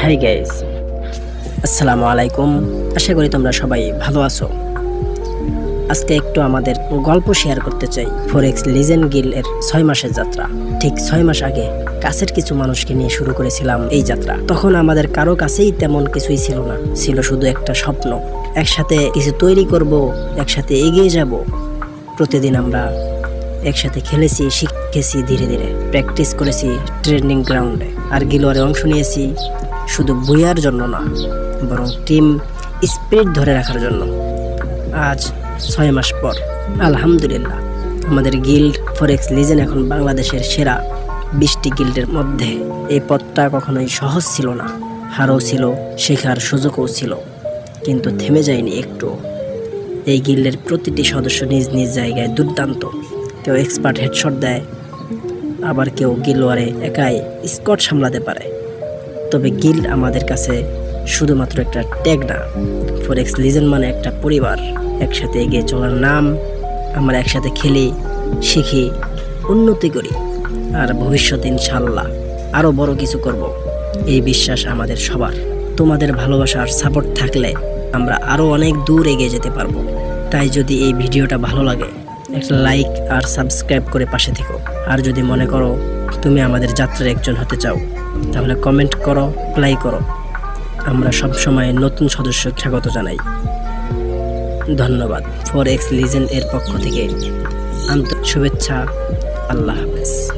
Hi guys আসসালামু আলাইকুম। আশা করি তোমরা সবাই ভালো আছো। আজকে একটু আমাদের গল্প শেয়ার করতে চাই ফরেক্স লিজেন্ড গিল এর ছয় মাসের যাত্রা। ঠিক ছয় মাস আগে কাছের কিছু মানুষকে নিয়ে শুরু করেছিলাম এই যাত্রা। তখন আমাদের কারও কাছেই তেমন কিছুই ছিল না, ছিল শুধু একটা স্বপ্ন। একসাথে কিছু তৈরি করব, একসাথে এগিয়ে যাব। প্রতিদিন আমরা একসাথে খেলেছি, শিখেছি ধীরে ধীরে। প্র্যাকটিস করেছি ট্রেনিং গ্রাউন্ডে আর গিলোয়ারে অংশ নিয়েছি। শুধু বইয়ার জন্য না, বরং টিম স্পিরিট ধরে রাখার জন্য। আজ ছয় মাস পর, আলহামদুলিল্লাহ, আমাদের গিল্ড ফরেক্স লিজেন এখন বাংলাদেশের সেরা বিশটি গিল্ডের মধ্যে এই পথটা কখনোই সহজ ছিল না, হারও ছিল, শেখার সুযোগও ছিল, কিন্তু থেমে যায়নি একটু। এই গিল্ডের প্রতিটি সদস্য নিজ নিজ জায়গায় দুর্দান্ত, কেউ এক্সপার্ট হেডশট দেয়, আবার কেউ গিলওয়ারে একাই স্কট সামলাতে পারে। তবে গিল্ড আমাদের কাছে শুধুমাত্র একটা ট্যাগ না, ফরেক্স লিজেন মানে একটা পরিবার। একসাথে এগিয়ে চলার নাম আমরা একসাথে খেলি, শিখি, উন্নতি করি, আর ভবিষ্যতে ইনশাল্লাহ আরও বড় কিছু করব। এই বিশ্বাস আমাদের সবার। তোমাদের ভালোবাসা আর সাপোর্ট থাকলে আমরা আরও অনেক দূর এগিয়ে যেতে পারব। তাই যদি এই ভিডিওটা ভালো লাগে, একটা লাইক আর সাবস্ক্রাইব করে পাশে থেকো। আর যদি মনে করো তুমি আমাদের যাত্রার একজন হতে চাও তাহলে কমেন্ট করো প্লাই করো। আমরা সব সময় নতুন সদস্য স্বাগত জানাই। ধন্যবাদ। ফর এক্স লিজেন্ড এর পক্ষ থেকে। আন্তরিক শুভেচ্ছা। আল্লাহ হাফেজ।